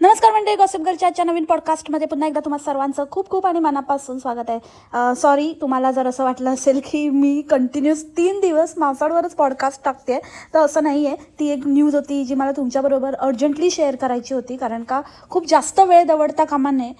नमस्कार मंडळी गॉसिप गर्लच्या आजच्या नवीन पॉडकास्टमध्ये पुन्हा एकदा तुम्हाला सर्वांचं खूप खूप आणि मनापासून स्वागत आहे. सॉरी तुम्हाला जर असं वाटलं असेल की मी कंटिन्युअस तीन दिवस मासाडवरच पॉडकास्ट टाकते तर असं नाही आहे ती एक न्यूज होती जी मला तुमच्याबरोबर अर्जंटली शेअर करायची होती कारण का खूप जास्त वेळ दवडता कामा नये.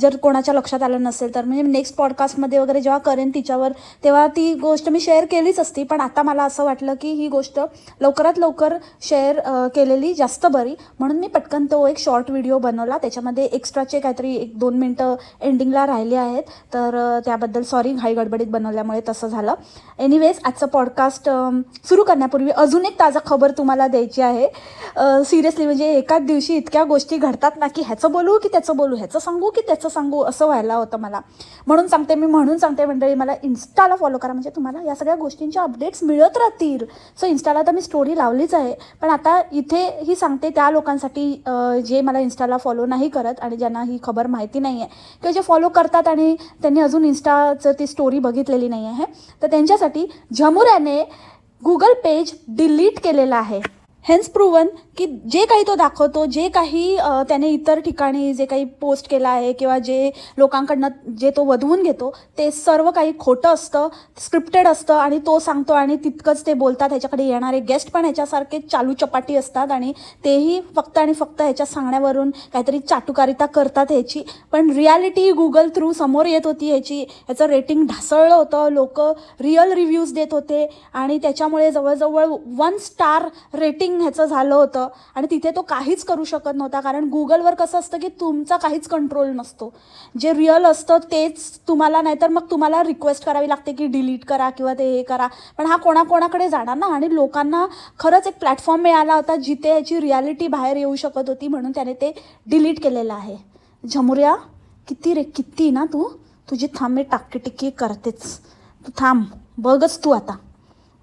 जर कोणाच्या लक्षात आलं नसेल तर म्हणजे नेक्स्ट पॉडकास्टमध्ये वगैरे जेव्हा करेन तिच्यावर तेव्हा ती गोष्ट मी शेअर केलीच असती. पण आता मला असं वाटलं की ही गोष्ट लवकरात लवकर शेअर केलेली जास्त बरी. म्हणून मी पटकन तो एक शॉर्ट व्हिडिओ बनवला. त्याच्यामध्ये एक्स्ट्राचे काहीतरी एक दोन मिनटं एंडिंगला राहिले आहेत. तर त्याबद्दल सॉरी घाई गडबडीत बनवल्यामुळे तसं झालं. एनिवेज आजचं पॉडकास्ट सुरू करण्यापूर्वी अजून एक ताजा खबर तुम्हाला द्यायची आहे. सिरियसली म्हणजे एकाच दिवशी इतक्या गोष्टी घडतात ना की ह्याचं बोलू की त्याचं बोलू ह्याचं सांगू की त्याचं सांगू असं व्हायला होतं मला. म्हणून सांगते मी म्हणून सांगते मंडळी मला इन्स्टाला फॉलो करा. म्हणजे तुम्हाला या सगळ्या गोष्टींच्या अपडेट्स मिळत राहतील. सो इन्स्टाला तर मी स्टोरी लावलीच आहे. पण आता इथे ही सांगते त्या लोकांसाठी जे मला इन्स्टाला फॉलो नाही करत आणि ज्यांना ही खबर माहिती नाही आहे किंवा जे फॉलो करतात आणि त्यांनी अजून इन्स्टाचं ती स्टोरी बघितलेली नाही आहे तर त्यांच्यासाठी झमुऱ्याने गुगल पेज डिलीट केलेलं आहे. हेन्स प्रूवन की जे काही तो दाखवतो जे काही त्याने इतर ठिकाणी जे काही पोस्ट केलं आहे किंवा जे लोकांकडनं जे तो वधवून घेतो ते सर्व काही खोटं असतं स्क्रिप्टेड असतं आणि तो सांगतो आणि तितकंच ते बोलतात. ह्याच्याकडे येणारे गेस्ट पण ह्याच्यासारखे चालू चपाटी असतात आणि तेही फक्त आणि फक्त ह्याच्या सांगण्यावरून काहीतरी चाटुकारिता करतात ह्याची. पण रियालिटी गुगल थ्रू समोर येत होती ह्याची. ह्याचं रेटिंग ढासळलं होतं. लोक रिअल रिव्ह्यूज देत होते आणि त्याच्यामुळे जवळजवळ वन स्टार रेटिंग ह्याचं झालं होतं. आणि तिथे तो काहीच करू शकत नव्हता. कारण गुगलवर कसं असतं की तुमचा काहीच कंट्रोल नसतो. जे रिअल असतं तेच तुम्हाला नाहीतर मग तुम्हाला रिक्वेस्ट करावी लागते की डिलीट करा किंवा ते हे करा. पण हा कोणाकोणाकडे जाणार ना? आणि लोकांना खरंच एक प्लॅटफॉर्म मिळाला होता जिथे याची रियालिटी बाहेर येऊ शकत होती म्हणून त्याने ते डिलीट केलेलं आहे. झमुर्या किती रे किती ना तू? तुझी थांब मी टाकी टिक्की करतेच. तू थांब बघच तू आता.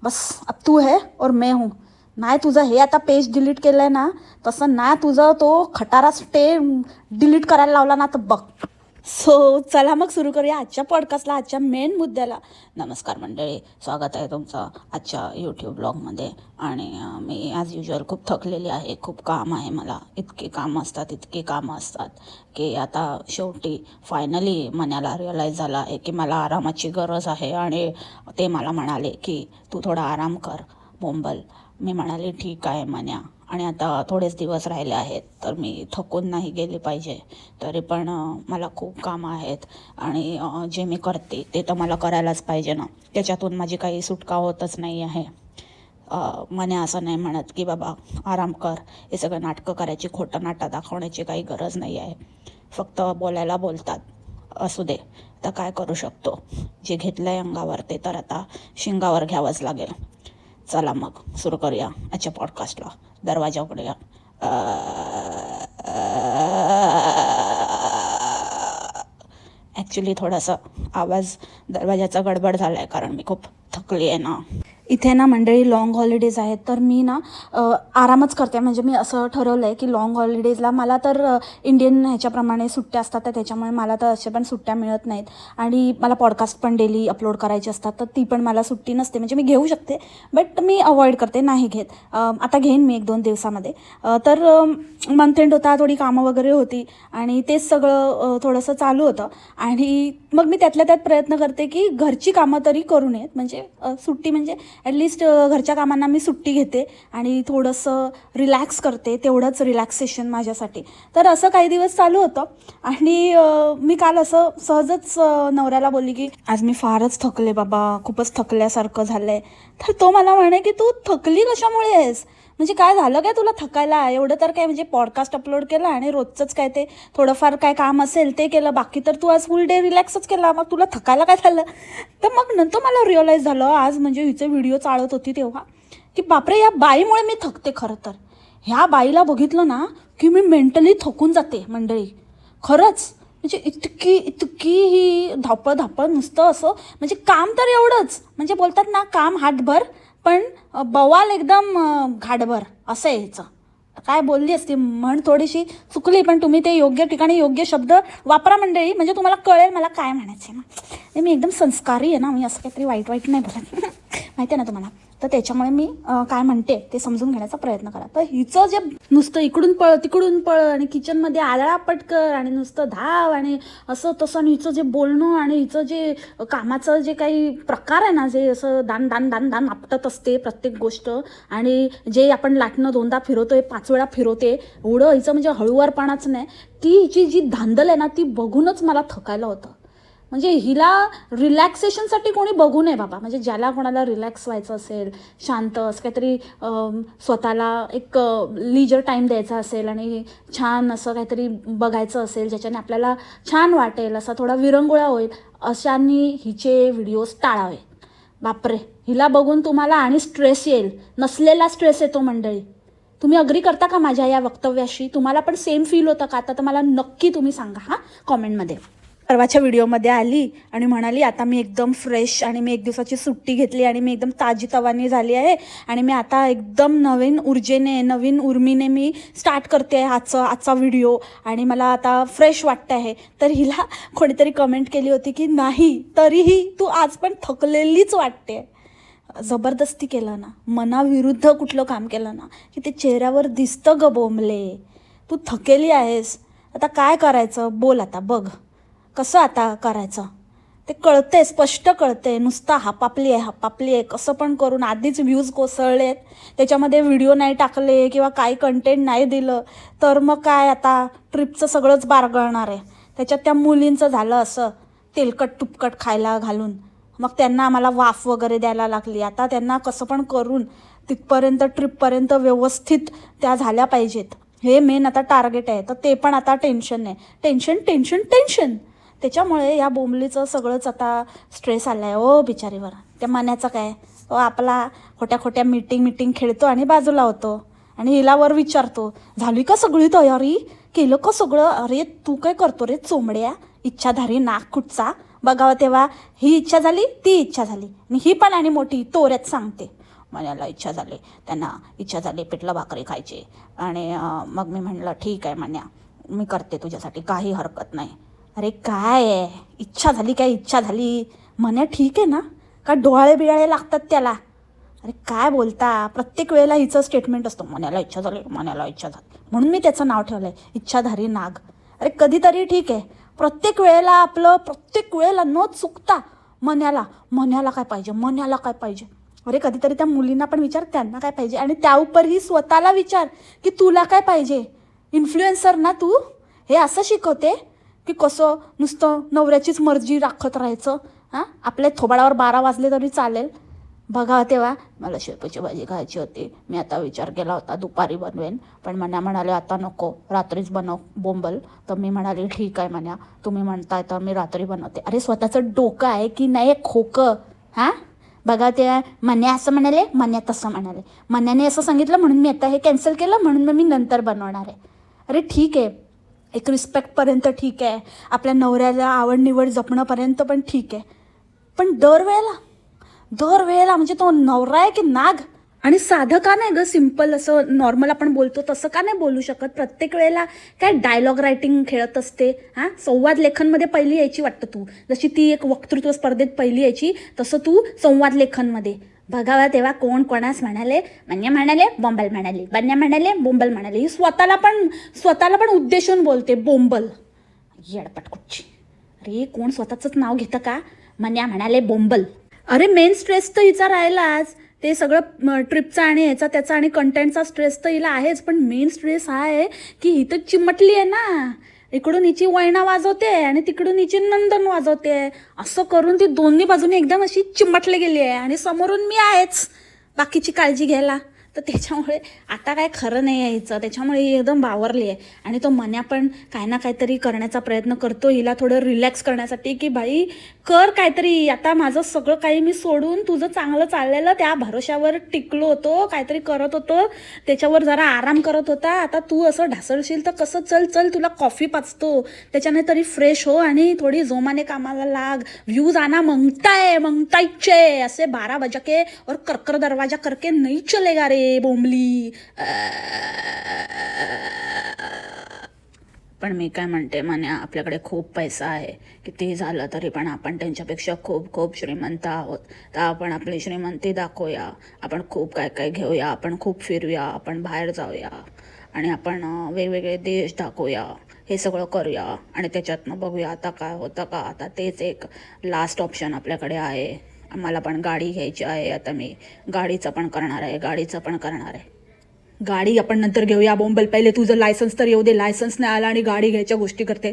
बस अब तू है और मैं हूँ. नाही तुझं हे आता पेज डिलीट केलं आहे ना तसं ना तुझं तो खटारा स्टे डिलीट करायला लावला ना तर बघ. सो चला मग सुरू करूया आजच्या पॉडकास्टला आजच्या मेन मुद्द्याला. नमस्कार मंडळी स्वागत आहे तुमचं आजच्या यूट्यूब ब्लॉगमध्ये आणि मी ॲज युजल खूप थकलेली आहे खूप काम आहे मला. इतके कामं असतात इतके कामं असतात की आता शेवटी फायनली मनाला रिअलाईज झाला आहे की मला आरामाची गरज आहे. आणि ते मला म्हणाले की तू थोडा आराम कर बोंबल. मी म्हणाले ठीक आहे मन्या. आणि आता थोडेच दिवस राहिले आहेत तर मी थकून नाही गेले पाहिजे. तरी पण मला खूप कामं आहेत आणि जे मी करते ते तर मला करायलाच पाहिजे ना. त्याच्यातून माझी काही सुटका होतच नाही आहे. मने असं नाही म्हणत की बाबा आराम कर. हे सगळं नाटकं करायची खोटं नाटक दाखवण्याची काही गरज नाही आहे. फक्त बोलायला बोलतात. असू दे. तर काय करू शकतो? जे घेतलं आहे अंगावर ते तर आता शिंगावर घ्यावंच लागेल. चला मग सुरू करूया आजच्या पॉडकास्टला दरवाजा उघडूया ॲक्च्युली थोडासा आवाज दरवाजाचा गडबड झाला आहे कारण मी खूप थकली आहे ना. इथे ना मंडळी लाँग हॉलिडेज आहेत तर मी ना आरामच करते. म्हणजे मी असं ठरवलं आहे की लाँग हॉलिडेजला मला तर इंडियन ह्याच्याप्रमाणे सुट्ट्या असतात तर त्याच्यामुळे मला तर असे पण सुट्ट्या मिळत नाहीत. आणि मला पॉडकास्ट पण डेली अपलोड करायची असतात तर ती पण मला सुट्टी नसते. म्हणजे मी घेऊ शकते बट मी अवॉइड करते नाही घेत. आता घेईन मी एक दोन दिवसामध्ये. तर मंथ एंड होता थोडी कामं वगैरे होती आणि तेच सगळं थोडंसं चालू होतं. आणि मग मी त्यातल्या त्यात प्रयत्न करते की घरची कामं तरी करू नयेत. म्हणजे सुट्टी म्हणजे ॲटलिस्ट घरच्या कामांना मी सुट्टी घेते आणि थोडंसं रिलॅक्स करते तेवढंच रिलॅक्सेशन माझ्यासाठी. तर असं काही दिवस चालू होतं आणि मी काल असं सहजच नवऱ्याला बोलली की आज मी फारच थकले बाबा खूपच थकल्यासारखं झालं आहे तर तो मला म्हणे की तू थकली कशामुळे आहेस? म्हणजे काय झालं काय तुला थकायला? एवढं तर काय म्हणजे पॉडकास्ट अपलोड केला आणि रोजचंच काय ते थोडंफार काय काम असेल ते केलं. बाकी तर तू आज फुल डे रिलॅक्सच केला. मग तुला थकायला काय झालं? तर मग नंतर मला रिअलाईज झालं आज म्हणजे हिचे व्हिडिओ चाळत होती तेव्हा की बापरे या बाईमुळे मी थकते खरं तर. ह्या बाईला बघितलं ना की मी मेंटली थकून जाते मंडळी. खरंच. म्हणजे इतकी इतकी ही धावपळ धावपळ नुसतं असं म्हणजे काम तर एवढंच. म्हणजे बोलतात ना काम हातभर पण बवाल एकदम घाडभर असं यायचं काय बोलली असती म्हण थोडीशी चुकली पण तुम्ही ते योग्य ठिकाणी योग्य शब्द वापरा मंडळी म्हणजे तुम्हाला कळेल मला काय म्हणायचं आहे ना मी एकदम संस्कारी आहे ना मी असं काहीतरी वाईट वाईट नाही बोलत. माहिती आहे ना तुम्हाला? तर त्याच्यामुळे मी काय म्हणते ते समजून घेण्याचा प्रयत्न करा. तर हिचं जे नुसतं इकडून पळ तिकडून पळ आणि किचनमध्ये आदळा पटकर आणि नुसतं धाव आणि असं तसं आणि हिचं जे बोलणं आणि हिचं जे कामाचं जे काही प्रकार आहे ना जे असं दान दान दान दान आपटत असते प्रत्येक गोष्ट आणि जे आपण लाटणं दोनदा फिरवतोय पाच वेळा फिरवते एवढं हिचं म्हणजे हळूवारपणाच नाही. ती हिची जी धांदल आहे ना ती बघूनच मला थकायला होतं. म्हणजे हिला रिलॅक्सेशनसाठी कोणी बघू नये बाबा. म्हणजे ज्याला कोणाला रिलॅक्स व्हायचं असेल शांत असं काहीतरी स्वतःला एक लिजर टाईम द्यायचा असेल आणि छान असं काहीतरी बघायचं असेल ज्याच्याने आपल्याला छान वाटेल असा थोडा विरंगुळा होईल अशांनी हिचे व्हिडिओज टाळावे. बापरे. हिला बघून तुम्हाला आणि स्ट्रेस येईल. नसलेला स्ट्रेस येतो मंडळी. तुम्ही अग्री करता का माझ्या या वक्तव्याशी? तुम्हाला पण सेम फील होतं का? आता तर मला नक्की तुम्ही सांगा हां कॉमेंटमध्ये परवाच्या व्हिडिओमध्ये आली आणि म्हणाली आता मी एकदम फ्रेश आणि मी एक दिवसाची सुट्टी घेतली आणि मी एकदम ताजी तवानी झाली आहे आणि मी आता एकदम नवीन ऊर्जेने नवीन उर्मीने मी स्टार्ट करते आहे आजचा आजचा व्हिडिओ आणि मला आता फ्रेश वाटतं आहे. तर हिला कोणीतरी कमेंट केली होती की नाही तरीही तू आज पण थकलेलीच वाटते. जबरदस्ती केलं ना. मनाविरुद्ध कुठलं काम केलं ना की ते चेहऱ्यावर दिसतं ग बोंबले. तू थकेली आहेस. आता काय करायचं? बोल आता बघ. कसं आता करायचं? ते कळतंय स्पष्ट कळतं आहे नुसतं हापापली आहे हापापली आहे. कसं पण करून आधीच व्ह्यूज आहेत त्याच्यामध्ये व्हिडिओ नाही टाकले किंवा काही कंटेंट नाही दिलं तर मग काय आता ट्रिपचं सगळंच बारगळणार आहे. त्याच्यात त्या मुलींचं झालं असं तेलकट तुपकट खायला घालून. मग त्यांना आम्हाला वाफ वगैरे द्यायला लागली. आता त्यांना कसं पण करून तिथपर्यंत ट्रिपपर्यंत व्यवस्थित त्या झाल्या पाहिजेत. हे मेन आता टार्गेट आहे. तर ते पण आता टेन्शन आहे. टेन्शन टेन्शन टेन्शन त्याच्यामुळे या बोंबलीचं सगळंच आता स्ट्रेस आला आहे ओ बिचारीवर. त्या मनाचं काय? तो आपला खोट्या खोट्या मीटिंग मीटिंग खेळतो आणि बाजूला होतो. आणि हिलावर विचारतो झाली का सगळी तयारी? केलं का सगळं? अरे तू काय करतो रे चोंबड्या इच्छाधारी नाक कुठचा बघावं तेव्हा ही इच्छा झाली ती इच्छा झाली. आणि ही पण आणि मोठी तोऱ्यात सांगते. मण्याला इच्छा झाली. त्यांना इच्छा झाली पिठलं भाकरी खायची. आणि मग मी म्हणलं ठीक आहे म्हण्या मी करते तुझ्यासाठी. काही हरकत नाही. अरे काय आहे? इच्छा झाली काय? इच्छा झाली. म्हण्या ठीक आहे ना. का डोळे बिळाळे लागतात त्याला? अरे काय बोलता? प्रत्येक वेळेला हिचं स्टेटमेंट असतं मनाला इच्छा झाली मण्याला इच्छा झाली. म्हणून मी त्याचं नाव ठेवलं आहे इच्छाधारी नाग. अरे कधीतरी ठीक आहे. प्रत्येक वेळेला आपलं प्रत्येक वेळेला न चुकता मण्याला मण्याला काय पाहिजे? मण्याला काय पाहिजे? अरे कधीतरी त्या मुलींना पण विचार त्यांना काय पाहिजे? आणि त्या उपरही स्वतःला विचार की तुला काय पाहिजे? इन्फ्लुएन्सर ना तू? हे असं शिकवते की कसं नुसतं नवऱ्याचीच मर्जी राखत राहायचं? हां? आपल्या थोबाडावर बारा वाजले तरी चालेल. बघा तेव्हा मला शेपूची भाजी खायची होती. मी आता विचार केला होता दुपारी बनवेन. पण मन्या म्हणाले आता नको रात्रीच बनव बोंबल. तर मी म्हणाले ठीक आहे म्हण्या तुम्ही म्हणताय तर मी रात्री बनवते. अरे स्वतःचं डोकं आहे की नाही खोकं? हां? बघा ते मन्या असं म्हणाले मन्या तसं म्हणाले. मन्याने असं सांगितलं म्हणून मी आता हे कॅन्सल केलं म्हणून मग मी नंतर बनवणार आहे. अरे ठीक आहे. एक रिस्पेक्टपर्यंत ठीक आहे. आपल्या नवऱ्याला आवडनिवड जपणंपर्यंत पण ठीक आहे. पण दरवेळेला दरवेळेला म्हणजे तो नवरा आहे की नाग? आणि साधं का नाही ग? सिंपल असं नॉर्मल आपण बोलतो तसं का नाही बोलू शकत? प्रत्येक वेळेला काय डायलॉग रायटिंग खेळत असते. हां? संवाद लेखनमध्ये पहिली यायची वाटतं तू. जशी ती एक वक्तृत्व स्पर्धेत पहिली यायची तसं तू संवाद लेखनमध्ये. बघावा तेव्हा कोण कोणास म्हणाले? मन्या म्हणाले बोंबल म्हणाले. बन्या म्हणाले बोंबल म्हणाले. ही स्वतःला पण स्वतःला पण उद्देशून बोलते बोंबल. येडपट कुठची? अरे कोण स्वतःचंच नाव घेतं का? मन्या म्हणाले बोंबल. अरे मेन स्ट्रेस तर हिचा राहिलाच. ते सगळं ट्रिपचा आणि ह्याचा त्याचा आणि कंटेंटचा स्ट्रेस तर हिला आहेच. पण मेन स्ट्रेस हा आहे की ही तर चिमटली आहे ना. इकडून हिची वैणा वाजवते आणि तिकडून हिची नंदन वाजवते. असं करून ती दोन्ही बाजूने एकदम अशी चिमटली गेली आहे आणि समोरून मी आहेच बाकीची काळजी घ्यायला. तर त्याच्यामुळे आता काय खरं नाही यायचं त्याच्यामुळे ही एकदम बावरली आहे. आणि तो मन्या पण काय ना काहीतरी करण्याचा प्रयत्न करतो. हिला थोडं रिलॅक्स करण्यासाठी की बाई कर काहीतरी. आता माझं सगळं काही मी सोडून तुझं चांगलं चाललेलं त्या भरोशावर टिकलो होतो. काहीतरी करत होतो. त्याच्यावर जरा आराम करत होता. आता तू असं ढासळशील तर कसं चल चल तुला कॉफी पाचतो त्याच्याने तरी फ्रेश हो आणि थोडी जोमाने कामाला लाग. व्ह्यूज आना मंगताय मंगतायचे असे बारा बजके और करकर दरवाजा करके नाही चलेगा रे. बोंबली. पण मी काय म्हणते म्हणे आपल्याकडे खूप पैसा आहे. किती झालं तरी पण आपण त्यांच्यापेक्षा खूप खूप श्रीमंत आहोत. तर आपण आपली श्रीमंती दाखवूया. आपण खूप काय काय घेऊया. आपण खूप फिरूया. आपण बाहेर जाऊया. आणि आपण वेगवेगळे देश दाखवूया. हे सगळं करूया. आणि त्याच्यातनं बघूया आता काय होतं का. आता तेच एक लास्ट ऑप्शन आपल्याकडे आहे. मला पण गाडी घ्यायची आहे. आता मी गाडीचं पण करणार आहे गाडीचं पण करणार आहे. गाडी आपण नंतर घेऊया. बोंबल पहिले तुझं लायसन्स तर येऊ दे. लायसन्स नाही आला आणि गाडी घ्यायच्या गोष्टी करते.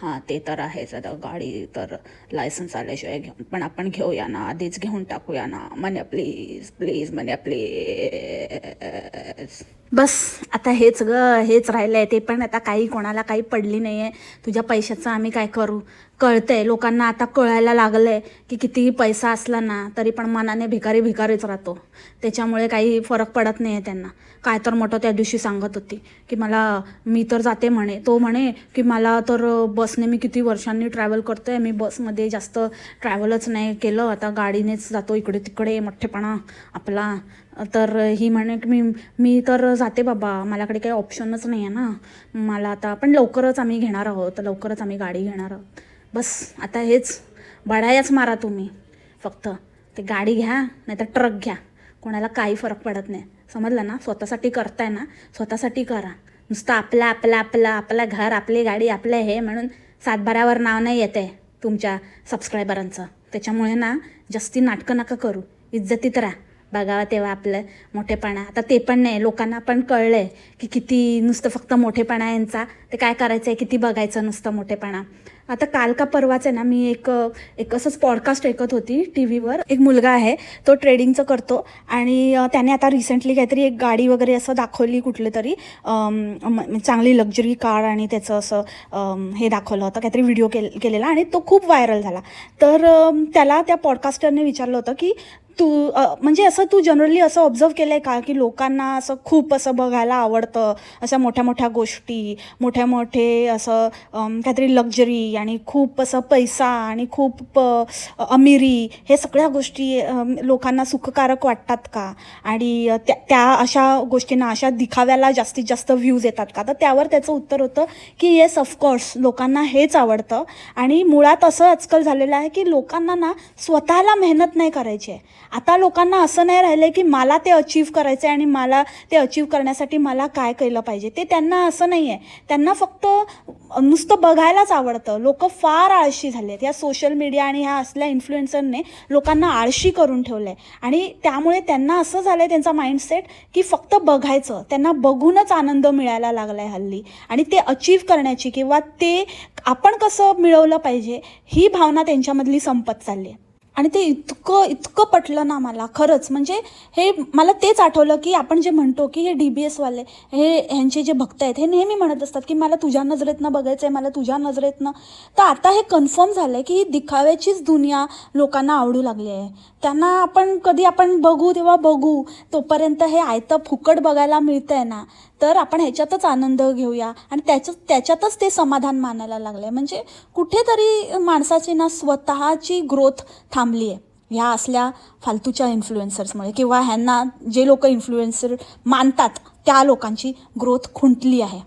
हां ते तर आहेच. आता गाडी तर लायसन्स आल्याशिवाय घेऊन पण आपण घेऊया ना. आधीच घेऊन टाकूया ना. म्हणे प्लीज प्लीज म्हणे प्लीज बस आता हेच ग हेच राहिलं आहे ते पण आता काही कोणाला काही पडली नाही आहे तुझ्या पैशाचं आम्ही काय करू? कळतंय. लोकांना आता कळायला लागलं आहे की कितीही पैसा असला ना तरी पण मनाने भिकारी भिकारीच राहतो. त्याच्यामुळे काही फरक पडत नाही आहे त्यांना. काय तर मोठं त्या दिवशी सांगत होती की मला मी तर जाते म्हणे. तो म्हणे की मला तर बसने मी किती वर्षांनी ट्रॅव्हल करतो आहे मी बसमध्ये जास्त ट्रॅव्हलच नाही केलं. आता गाडीनेच जातो इकडे तिकडे मोठेपणा आपला. तर ही म्हणे की मी मी तर जाते बाबा. माझ्याकडे काही ऑप्शनच नाही आहे ना. मला आता पण लवकरच आम्ही घेणार आहोत. लवकरच आम्ही गाडी घेणार आहोत. बस आता हेच. बडायाच मारा तुम्ही. फक्त ते गाडी घ्या नाही तर ट्रक घ्या. कोणाला काही फरक पडत नाही. समजलं ना? स्वतःसाठी करताय ना? स्वतःसाठी करा. नुसतं आपलं आपलं आपलं आपलं घर आपली गाडी आपलं हे म्हणून सातबाऱ्यावर नाव नाही येते तुमच्या सबस्क्रायबरांचं त्याच्यामुळे ना जास्ती नाटकं नका करू. इज्जतीत राहा. बघावं तेव्हा आपलं मोठेपणा. आता ते पण नाही लोकांना पण कळलं आहे की किती नुसतं फक्त मोठेपणा यांचा. ते काय करायचं आहे किती बघायचं नुसतं मोठेपणा. आता काल का परवाच आहे ना मी एक एक असंच पॉडकास्ट ऐकत होती टी व्हीवर एक मुलगा आहे तो ट्रेडिंगचं करतो आणि त्याने आता रिसेंटली काहीतरी एक गाडी वगैरे असं दाखवली कुठले तरी चांगली लक्झरी कार आणि त्याचं असं हे दाखवलं होतं काहीतरी व्हिडिओ केल केलेला आणि तो खूप व्हायरल झाला. तर त्याला त्या पॉडकास्टरने विचारलं होतं की तू म्हणजे असं तू जनरली असं ऑब्झर्व केलं आहे का की लोकांना असं खूप असं बघायला आवडतं? अशा मोठ्या मोठ्या गोष्टी मोठ्या मोठे असं काहीतरी लक्झरी आणि खूप असं पैसा आणि खूप अमिरी हे सगळ्या गोष्टी लोकांना सुखकारक वाटतात का? आणि त्या त्या अशा गोष्टींना अशा दिखाव्याला जास्तीत जास्त व्ह्यूज येतात का? तर त्यावर त्याचं उत्तर होतं की येस ऑफकोर्स लोकांना हेच आवडतं. आणि मुळात असं आजकाल झालेलं आहे की लोकांना ना स्वतःला मेहनत नाही करायची आहे. आता लोकांना असं नाही राहिलं की मला ते अचीव करायचं आहे आणि मला ते अचीव करण्यासाठी मला काय केलं पाहिजे. ते त्यांना असं नाही आहे त्यांना फक्त नुसतं बघायलाच आवडतं. लोक फार आळशी झाले आहेत या सोशल मीडिया आणि ह्या असल्या इन्फ्लुएन्सरने लोकांना आळशी करून ठेवलं आहे आणि त्यामुळे त्यांना असं झालं आहे त्यांचा माइंडसेट की फक्त बघायचं. त्यांना बघूनच आनंद मिळायला लागला आहे हल्ली. आणि ते अचीव करण्याची किंवा ते आपण कसं मिळवलं पाहिजे ही भावना त्यांच्यामधली संपत चालली आहे आणि ते इतकं इतकं पटलं ना मला खरंच. म्हणजे हे मला तेच आठवलं की आपण जे म्हणतो की हे डी बी एसवाले हे ह्यांचे जे भक्त आहेत हे नेहमी म्हणत असतात की मला तुझ्या नजरेतनं बघायचं आहे मला तुझ्या नजरेतनं तर आता हे कन्फर्म झालं आहे की ही दिखाव्याचीच दुनिया लोकांना आवडू लागली आहे. त्यांना आपण कधी आपण बघू तेव्हा बघू तोपर्यंत हे आयतं फुकट बघायला मिळतं आहे ना. तर आपण ह्याच्यातच आनंद घेऊया आणि त्याच्यात त्याच्यातच ते समाधान मानायला लागलं आहे म्हणजे कुठेतरी माणसाची ना स्वतःची ग्रोथ थांब थांबली आहे. ह्या असल्या फालतूच्या इन्फ्लुएन्सर्समुळे किंवा ह्यांना जे लोक इन्फ्लुएन्सर मानतात त्या लोकांची ग्रोथ खुंटली आहे.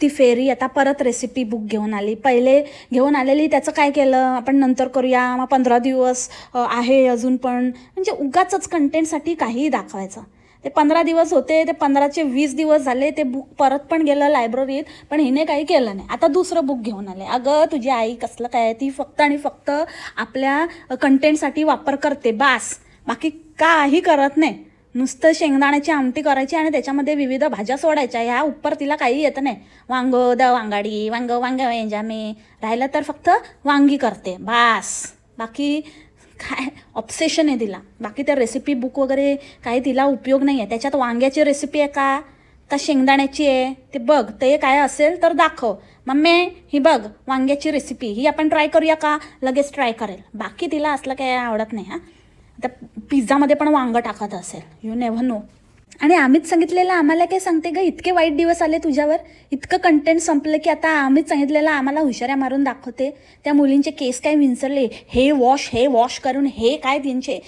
ती फेरी आता परत रेसिपी बुक घेऊन आली. पहिले घेऊन आलेली त्याचं काय केलं? आपण नंतर करूया. मग पंधरा दिवस आहे अजून पण. म्हणजे उगाचच कंटेंटसाठी काहीही दाखवायचं. ते पंधरा दिवस होते ते पंधराचे वीस दिवस झाले ते बुक परत पण गेलं लायब्ररीत पण हिने काही केलं नाही. आता दुसरं बुक घेऊन आले. अगं तुझी आई कसलं काय ती फक्त आणि फक्त आपल्या कंटेंटसाठी वापर करते बास. बाकी काही करत नाही. नुसतं शेंगदाण्याची आमटी करायची आणि त्याच्यामध्ये विविध भाज्या सोडायच्या. ह्या उपर तिला काही येतं नाही. वांग द वांगाडी वांग वांग वेंजामे राहिलं तर फक्त वांगी करते. बास. बाकी काय ऑब्सेशन आहे तिला. बाकी त्या रेसिपी बुक वगैरे काही तिला उपयोग नाही आहे त्याच्यात वांग्याची रेसिपी आहे का? का शेंगदाण्याची आहे? ते बघ. ते काय असेल तर दाखव. मम्मी ही बघ वांग्याची रेसिपी ही आपण ट्राय करूया का? लगेच ट्राय करेल. बाकी तिला असलं काय आवडत नाही हां. आता पिझ्झामध्ये पण वांगं टाकत असेल. यू नेव्हर नो आणि आम्हीच सांगितलेलं आम्हाला काय सांगते ग इतके वाईट दिवस आले तुझ्यावर इतकं कंटेंट संपलं की आता आम्हीच सांगितलेलं आम्हाला हुशाऱ्या मारून दाखवते. त्या मुलींचे केस काय विंचरले हे वॉश हे वॉश करून हे काय त्यांचे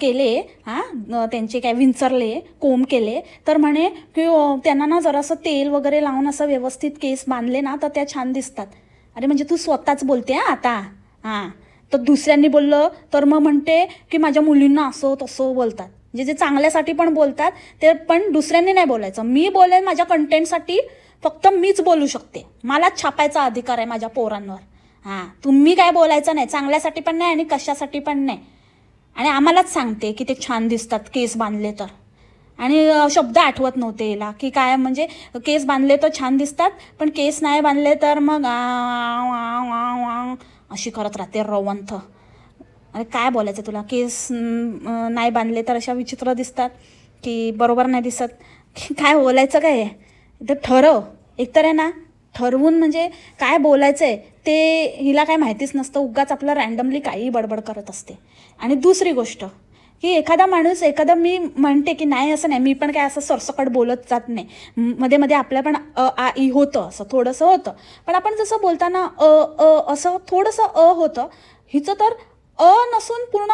केले हां त्यांचे काय विंचरले कोंब केले. तर म्हणे की त्यांना ना जरासं तेल वगैरे लावून असं व्यवस्थित केस बांधले ना तर त्या छान दिसतात. अरे म्हणजे तू स्वतःच बोलते हां आता? हां. तर दुसऱ्यांनी बोललं तर मग म्हणते की माझ्या मुलींना असं तसं बोलतात. म्हणजे जे चांगल्यासाठी पण बोलतात ते पण दुसऱ्यांनी नाही बोलायचं. मी बोलेन माझ्या कंटेंटसाठी फक्त मीच बोलू शकते. मलाच छापायचा अधिकार आहे माझ्या पोरांवर. हां तुम्ही काय बोलायचं नाही. चांगल्यासाठी पण नाही आणि कशासाठी पण नाही. आणि आम्हालाच सांगते की ते छान दिसतात केस बांधले तर. आणि शब्द आठवत नव्हते याला की काय म्हणजे केस बांधले तर छान दिसतात पण केस नाही बांधले तर मग अशी करत राहते रवंथ. अरे काय बोलायचं तुला? केस नाही बांधले तर अशा विचित्र दिसतात की बरोबर नाही दिसत. काय बोलायचं काय? आहे? तर ठरव. एकतर आहे ना ठरवून म्हणजे काय बोलायचं आहे ते हिला काय माहितीच नसतं. उगाच आपलं रँडमली काहीही बडबड करत असते. आणि दुसरी गोष्ट की एखादा माणूस एखादा मी म्हणते की नाही असं नाही मी पण काय असं सरसकट बोलत जात नाही. मध्ये मध्ये आपल्या पण अ आ ई होतं असं थोडंसं होतं. पण आपण जसं बोलताना अ अ असं थोडंसं अ होतं हिचं तर अ नसून पूर्ण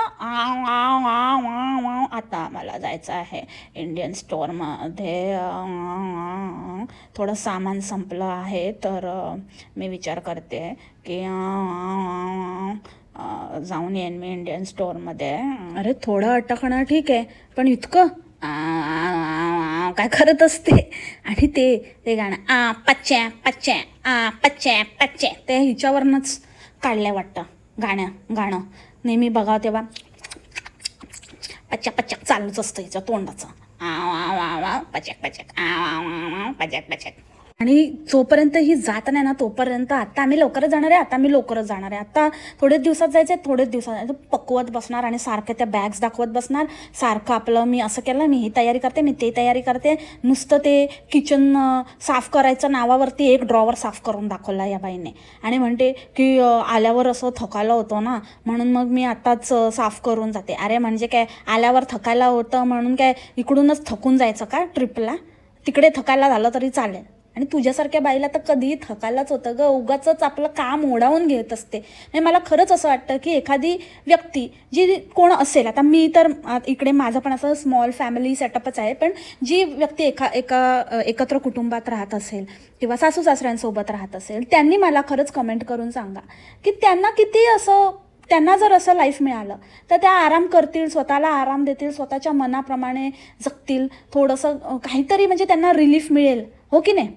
आता मला जायचं आहे. इंडियन स्टोअरमध्ये थोडं सामान संपलं आहे तर मी विचार करते की जाऊन येईन मी इंडियन स्टोअरमध्ये अरे थोडं अटकणं ठीक आहे. पण इतकं आ, काय करत असते? आणि ते ते गाणं आ पच्च्या पच्च्या आ पच्च्या पच्च्या ते हिच्यावरनंच काढलंय वाटतं. गाणं गाणं. नेहमी बघा तेव्हा पचक पचक चालूच असतं हिचं तोंडाचं. आव आव आव आव पचक पचक. आव आव आव आव पचक पचक. आणि जोपर्यंत ही जात नाही ना तोपर्यंत आता आम्ही लवकरच जाणार आहे आता आम्ही लवकरच जाणार आहे. आता थोडेच दिवसात जायचं आहे थोडेच दिवसात जायचं. पकवत बसणार आणि सारखं त्या बॅग्स दाखवत बसणार. सारखं आपलं मी असं केलं मी ही तयारी करते मी ते तयारी करते. नुसतं ते किचन साफ करायचं नावावरती एक ड्रॉवर साफ करून दाखवला या बाईने. आणि म्हणते की आल्यावर असं थकायला होतं ना म्हणून मग मी आताच साफ करून जाते. अरे म्हणजे काय आल्यावर थकायला होतं म्हणून काय इकडूनच थकून जायचं का ट्रिपला तिकडे थकायला झालं तरी चालेल. आणि तुझ्यासारख्या बाईला तर कधीही थकायलाच होतं ग. उगाच आपलं काम ओढावून घेत असते. म्हणजे मला खरंच असं वाटतं की एखादी व्यक्ती जी कोण असेल आता मी तर इकडे माझं पण असं स्मॉल फॅमिली सेटअपच आहे पण जी व्यक्ती एका एका एकत्र कुटुंबात राहत असेल किंवा सासू सासऱ्यांसोबत राहत असेल त्यांनी मला खरंच कमेंट करून सांगा की त्यांना किती असं त्यांना जर असं लाईफ मिळालं तर त्या आराम करतील स्वतःला आराम देतील स्वतःच्या मनाप्रमाणे जगतील थोडंसं काहीतरी म्हणजे त्यांना रिलीफ मिळेल. हो की नाही?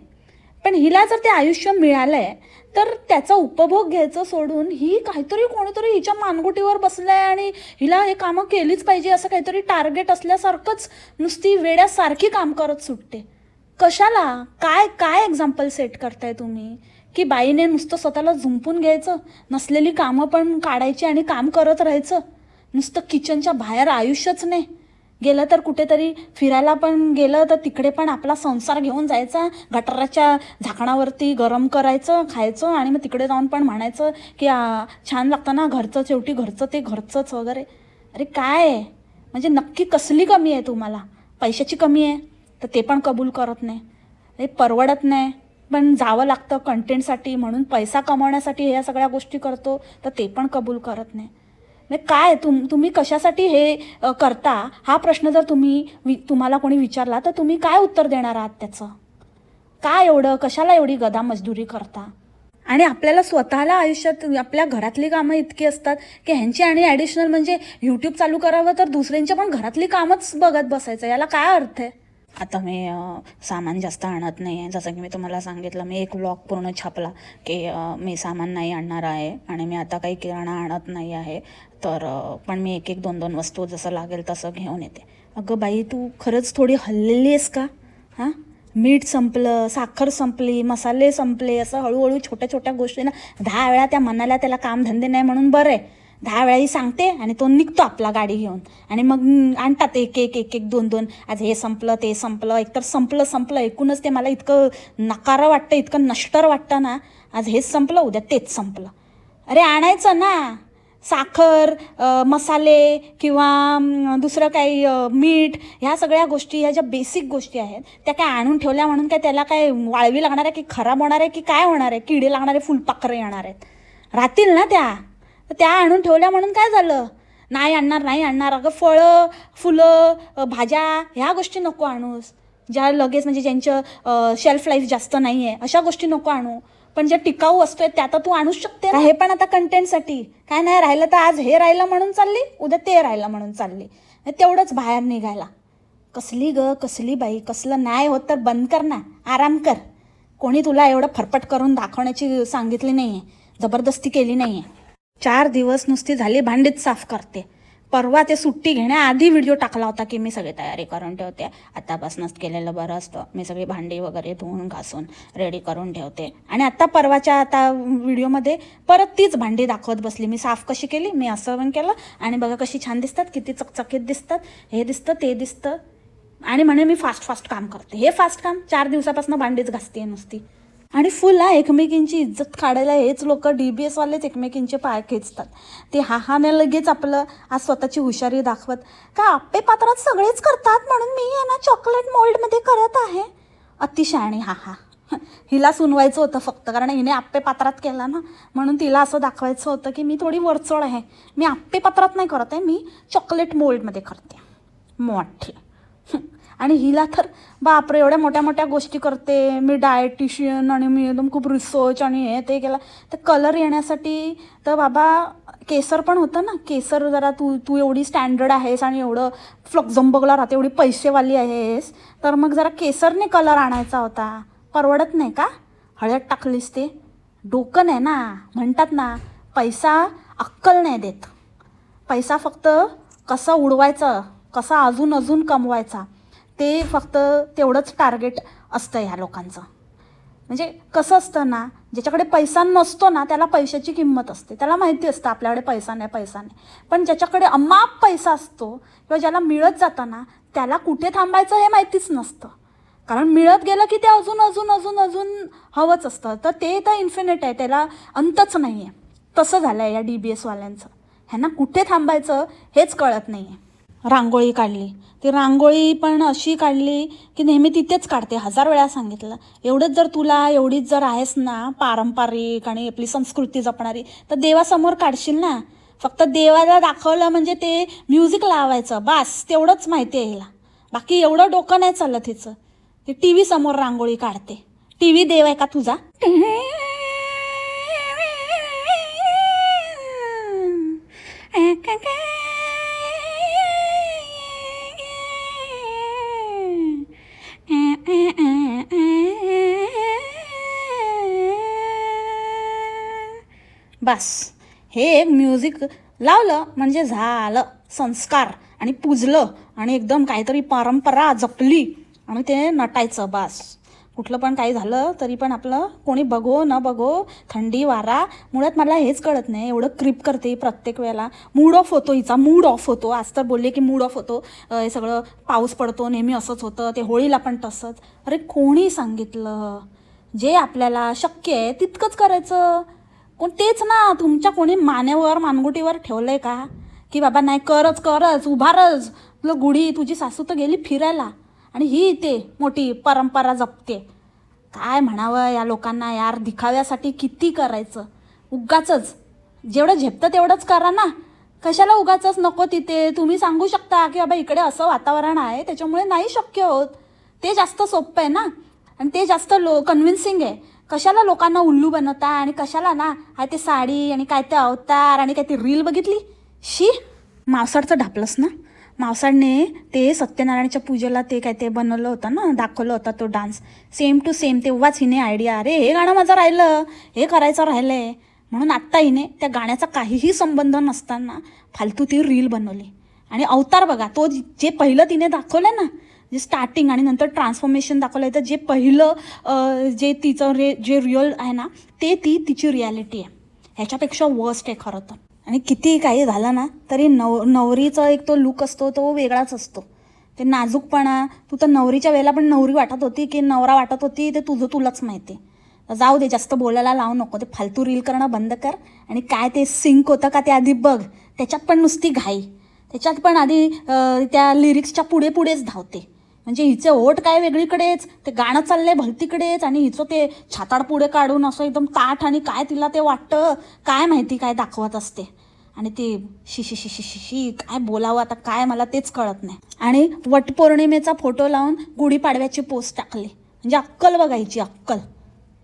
पण हिला जर ते आयुष्य मिळालं आहे तर त्याचा उपभोग घ्यायचं सोडून ही काहीतरी कोणीतरी हिच्या मानगुटीवर बसलं आहे आणि हिला हे कामं केलीच पाहिजे असं काहीतरी टार्गेट असल्यासारखंच नुसती वेड्यासारखी काम करत सुटते. कशाला? काय काय एक्झाम्पल सेट करताय तुम्ही? की बाईने नुसतं स्वतःला झुंपून घ्यायचं नसलेली कामं पण काढायची आणि काम करत राहायचं? नुसतं किचनच्या बाहेर आयुष्यच नाही. गेलं तर कुठेतरी फिरायला पण गेलं तर तिकडे पण आपला संसार घेऊन जायचा. गटाराच्या झाकणावरती गरम करायचं खायचं आणि मग तिकडे जाऊन पण म्हणायचं की छान लागतं ना घरचं शेवटी घरचं ते घरचंच वगैरे. अरे काय आहे? म्हणजे नक्की कसली कमी आहे तुम्हाला पैशाची कमी आहे? तर ते पण कबूल करत नाही. हे परवडत नाही. पण जावं लागतं कंटेंटसाठी म्हणून पैसा कमवण्यासाठी ह्या सगळ्या गोष्टी करतो तर ते पण कबूल करत नाही. म्हणजे काय? तुम तुम्ही कशासाठी हे करता? हा प्रश्न जर तुम्ही वि तुम्हाला कोणी विचारला तर तुम्ही काय उत्तर देणार आहात त्याचं? काय एवढं कशाला एवढी गदा मजदुरी करता? आणि आपल्याला स्वतःला आयुष्यात आपल्या घरातली कामं इतकी असतात की ह्यांची आणि ॲडिशनल म्हणजे यूट्यूब चालू करावं तर दुसऱ्यांच्या पण घरातली कामच बघत बसायचं. याला काय अर्थ आहे? आता मी सामान जास्त आणत नाही आहे जसं की मी तुम्हाला सांगितलं मी एक व्लॉग पूर्ण छापला की मी सामान नाही आणणार आहे आणि मी आता काही किराणा आणत नाही आहे. तर पण मी एक एक दोन दोन वस्तू जसं लागेल तसं घेऊन येते. अगं बाई तू खरंच थोडी हल्लेली आहेस का? हां? मीठ संपलं साखर संपली मसाले संपले असं हळूहळू छोट्या छोट्या गोष्टींना दहा वेळा त्या मनाला त्याला कामधंदे नाही म्हणून बरं आहे. दहा वेळाही सांगते आणि तो निघतो आपला गाडी घेऊन. आणि मग आणतात एक एक एक एक दोन दोन. आज हे संपलं ते संपलं एकतर संपलं संपलं एकूणच ते मला इतकं नकार वाटतं इतकं नष्टर वाटतं ना आज हेच संपलं उद्या तेच संपलं. अरे आणायचं ना. साखर मसाले किंवा दुसरं काही मीठ ह्या सगळ्या गोष्टी ह्या ज्या बेसिक गोष्टी आहेत त्या काय आणून ठेवल्या म्हणून काय त्याला काय वाळवी लागणार आहे की खराब होणार आहे की काय होणार आहे किडे लागणारे फुलपाखरं येणार आहेत. राहतील ना त्या. तर त्या आणून ठेवल्या म्हणून काय झालं? नाही आणणार नाही आणणार. अगं फळं फुलं भाज्या ह्या गोष्टी नको आणूस. ज्या लगेच म्हणजे ज्यांचं शेल्फ लाईफ जास्त नाही आहे अशा गोष्टी नको आणू. पण ज्या टिकाऊ वस्तू आहेत त्या आता तू आणूच शकते हे पण आता कंटेंटसाठी काय नाही राहिलं तर आज हे राहिलं म्हणून चालली उद्या ते राहिलं म्हणून चालली. तेवढंच बाहेर निघायला. कसली ग कसली बाई कसलं नाही होत तर बंद कर ना. आराम कर. कोणी तुला एवढं फरफट करून दाखवण्याची सांगितली नाही आहे जबरदस्ती केली नाही आहे चार दिवस नुसती झाली भांडीत साफ करते. परवा ते सुट्टी घेण्याआधी व्हिडिओ टाकला होता की मी सगळी तयारी करून ठेवते. आतापासूनच केलेलं बरं असतं. मी सगळी भांडी वगैरे धुवून घासून रेडी करून ठेवते. आणि आत्ता परवाच्या आता व्हिडिओमध्ये परत तीच भांडी दाखवत बसली. मी साफ कशी केली? मी असं पण केलं. आणि बघा कशी छान दिसतात किती चकचकीत दिसतात. हे दिसतं ते दिसतं. आणि म्हणे मी फास्ट फास्ट काम करते. हे फास्ट काम चार दिवसापासून भांडीच घासते नुसती. आणि फुल हा एकमेकींची इज्जत काढायला हेच लोक डी बी एसवालेच एकमेकींचे पाय खेचतात. ते हा हा ने लगेच आपलं आज स्वतःची हुशारी दाखवत. का आप्पे पात्रात सगळेच करतात म्हणून मी आहे ना चॉकलेट मोल्डमध्ये करत आहे? अतिशहाणी हा हा हिला सुनवायचं होतं फक्त कारण हिने आप्पे पात्रात केला ना. म्हणून तिला असं दाखवायचं होतं की मी थोडी वरचोड आहे. मी आप्पे पात्रात नाही करत आहे मी चॉकलेट मोल्डमध्ये करते. मोठी. आणि हिला तर बापरे एवढ्या मोठ्या मोठ्या गोष्टी करते. मी डायटिशियन आणि मी एकदम खूप रिसर्च आणि हे ते केलं. तर कलर येण्यासाठी तर बाबा केसर पण होतं ना. केसर जरा तू तू एवढी स्टँडर्ड आहेस आणि एवढं फ्लक्झम्बगला राहते एवढी पैसेवाली आहेस. तर मग जरा केसरने कलर आणायचा होता. परवडत नाही का? हळद टाकलीस ते. डोकं नाही ना. म्हणतात ना पैसा अक्कल नाही देत. पैसा फक्त कसा उडवायचा कसा अजून अजून कमवायचा. ते फक्त तेवढंच टार्गेट असतं ह्या लोकांचं. म्हणजे कसं असतं ना ज्याच्याकडे पैसा नसतो ना त्याला पैशाची किंमत असते. त्याला माहिती असतं आपल्याकडे पैसा नाही पैसा नाही. पण ज्याच्याकडे अमाप पैसा असतो किंवा ज्याला मिळत जातं ना त्याला कुठे थांबायचं हे माहितीच नसतं. कारण मिळत गेलं की ते अजून अजून अजून अजून हवंच असतं. तर ते तर इन्फिनिट आहे त्याला अंतच नाही आहे तसं झालं आहे या डी बी एसवाल्यांचं ह्यांना कुठे थांबायचं हेच कळत नाही आहे रांगोळी काढली. ती रांगोळी पण अशी काढली की नेहमी तिथेच काढते. हजार वेळा सांगितलं. एवढंच जर तुला एवढीच जर आहेस ना पारंपरिक आणि आपली संस्कृती जपणारी तर देवासमोर काढशील ना. फक्त देवाला दाखवलं म्हणजे ते म्युझिक लावायचं. बास तेवढंच माहिती आहे हिला. बाकी एवढं डोकं नाही चालत हिचं. ती टी व्ही समोर रांगोळी काढते. टी व्ही देव आहे का तुझा? बस. हे एक म्युझिक लावलं म्हणजे झालं. संस्कार आणि पूजलं आणि एकदम काहीतरी परंपरा जपली आणि ते नटायचं बस. कुठलं पण काही झालं तरी पण आपलं कोणी बघो न बघो थंडी वारा मुळात मला हेच कळत नाही. एवढं क्रिप करते प्रत्येक वेळेला. मूड ऑफ होतो हिचा मूड ऑफ होतो. आज तर बोलले की मूड ऑफ होतो. हे सगळं पाऊस पडतो नेहमी असंच होतं. ते होळीला पण तसंच. अरे कोणी सांगितलं? जे आपल्याला शक्य आहे तितकंच करायचं. कोण तेच ना तुमच्या कोणी मानेवर मानगुटीवर ठेवलं आहे का? की बाबा नाही करच करच उभारच. तुला गुढी तुझी सासू तर गेली फिरायला. आणि ही ते मोठी परंपरा जपते. काय म्हणावं या लोकांना यार दिखाव्यासाठी किती करायचं? उगाचंच. जेवढं झेपतं तेवढंच करा ना. कशाला उगाचंच नको तिथे? तुम्ही सांगू शकता की बाबा इकडे असं वातावरण आहे त्याच्यामुळे नाही शक्य होत. ते जास्त सोपं आहे ना. आणि ते जास्त लो कन्व्हिन्सिंग आहे. कशाला लोकांना उल्लू बनवता आणि कशाला ना हा ते साडी आणि काय ते अवतार आणि काय ती रील बघितली? शी मावसाडचं ढापलंस ना? मावसाडने ते सत्यनारायणच्या पूजेला ते काय ते बनवलं होतं ना दाखवलं होता तो डान्स. सेम टू सेम तेव्हाच हिने आयडिया अरे हे गाणं माझं राहिलं हे करायचं राहिलं आहे म्हणून आत्ता हिने त्या गाण्याचा काहीही संबंध नसताना फालतू ती रील बनवली. आणि अवतार बघा तो जे पहिलं तिने दाखवलं ना जे स्टार्टिंग आणि नंतर ट्रान्सफॉर्मेशन दाखवलं आहे तर जे पहिलं जे तिचं रे जे रिअल आहे ना ते ती तिची रियालिटी आहे. ह्याच्यापेक्षा वर्स्ट आहे खरं तर. आणि किती काही झालं ना तरी नव नवरीचा एक तो लुक असतो तो वेगळाच असतो. ते नाजूकपणा तू तर नवरीच्या वेळेला पण नवरी वाटत होती की नवरा वाटत होती ते तुझं तुलाच माहिती जाऊ दे जास्त बोलायला लावू नको ते फालतू रील करणं बंद कर. आणि काय ते सिंक होतं का ते आधी बघ. त्याच्यात पण नुसती घाई. त्याच्यात पण आधी त्या लिरिक्सच्या पुढे पुढेच धावते. म्हणजे हिचे ओठ काय वेगळीकडेच ते गाणं चाललंय भलतीकडेच आणि हिचं ते छाताड पुढे काढून असं एकदम ताठ आणि काय तिला ते वाटतं काय माहिती काय दाखवत असते. आणि ते शी शी शी शी शी शी काय बोलावं आता काय मला तेच कळत नाही. आणि वटपौर्णिमेचा फोटो लावून गुढीपाडव्याची पोस्ट टाकली. म्हणजे अक्कल बघायची अक्कल.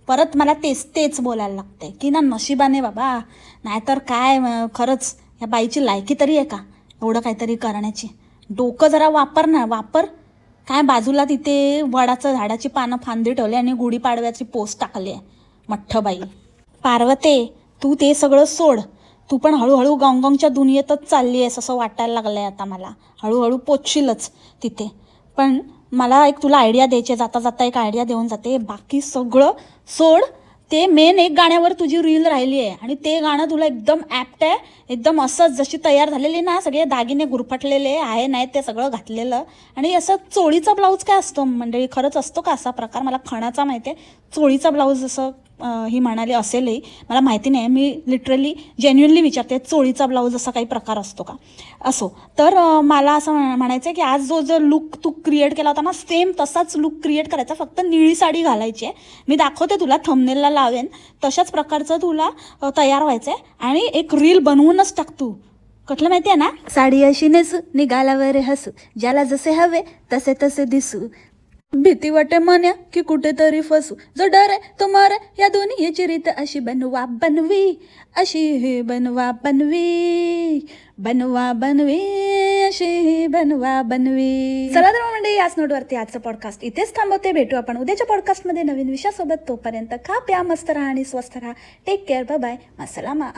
परत मला तेच तेच बोलायला लागते की ना नशिबाने बाबा नाहीतर काय खरंच या बाईची लायकी तरी आहे का एवढं काहीतरी करण्याची? डोकं जरा वापर ना वापर. काय बाजूला तिथे वडाचं झाडाची पानं फांदी ठेवली आणि गुढीपाडव्याची पोस्ट टाकली आहे. मठ्ठबाई. पार्वते तू ते सगळं सोड. तू पण हळूहळू गांगोंगच्या दुनियेतच चालली आहेस असं वाटायला लागलं आहे आता मला. हळूहळू पोचशीलच तिथे. पण मला एक तुला आयडिया द्यायची आहे. जाता जाता एक आयडिया देऊन जाते. बाकी सगळं सोड. ते मेन एक गाण्यावर तुझी रील राहिली आहे. आणि ते गाणं तुला एकदम ॲप्ट आहे. एकदम असंच जशी तयार झालेली ना सगळे दागिने गुरफटलेले आहे नाही ते सगळं घातलेलं. आणि असं चोळीचा ब्लाऊज काय असतो मंडळी? खरंच असतो का असा प्रकार? मला खणाचा माहिती आहे. चोळीचा ब्लाऊज असं ही म्हणाली असेलही मला माहिती नाही मी लिटरली जेन्युनली विचारते चोळीचा ब्लाऊज असा काही प्रकार असतो का? असो. तर मला असं म्हण- म्हणायचं आहे की आज जो जो लुक तू क्रिएट केला होता ना सेम तसाच लुक क्रिएट करायचा फक्त निळी साडी घालायची आहे. मी दाखवते तुला थंबनेलला लावेन तशाच प्रकारचं तुला तयार व्हायचं आहे आणि एक रील बनवूनच टाक तू. कुठलं माहिती आहे ना? साडी अशी नेसू निघाल्यावर हसू ज्याला जसे हवे तसे तसे दिसू. भीती वाटे म्हण्या की कुठेतरी फसू. जो डर आहे तो मर. या दोन्ही याची रीत अशी बनवा बनवी. अशी ही बनवा बनवी. बनवा बनवी. अशी ही बनवा बनवी. चला तर म्हणजे याच नोटवरती आजचं पॉडकास्ट इथेच थांबवते. भेटू आपण उद्याच्या पॉडकास्टमध्ये नवीन विषयासोबत. तोपर्यंत खा प्या मस्त राहा आणि स्वस्थ राहा. Take care bye bye मसलामा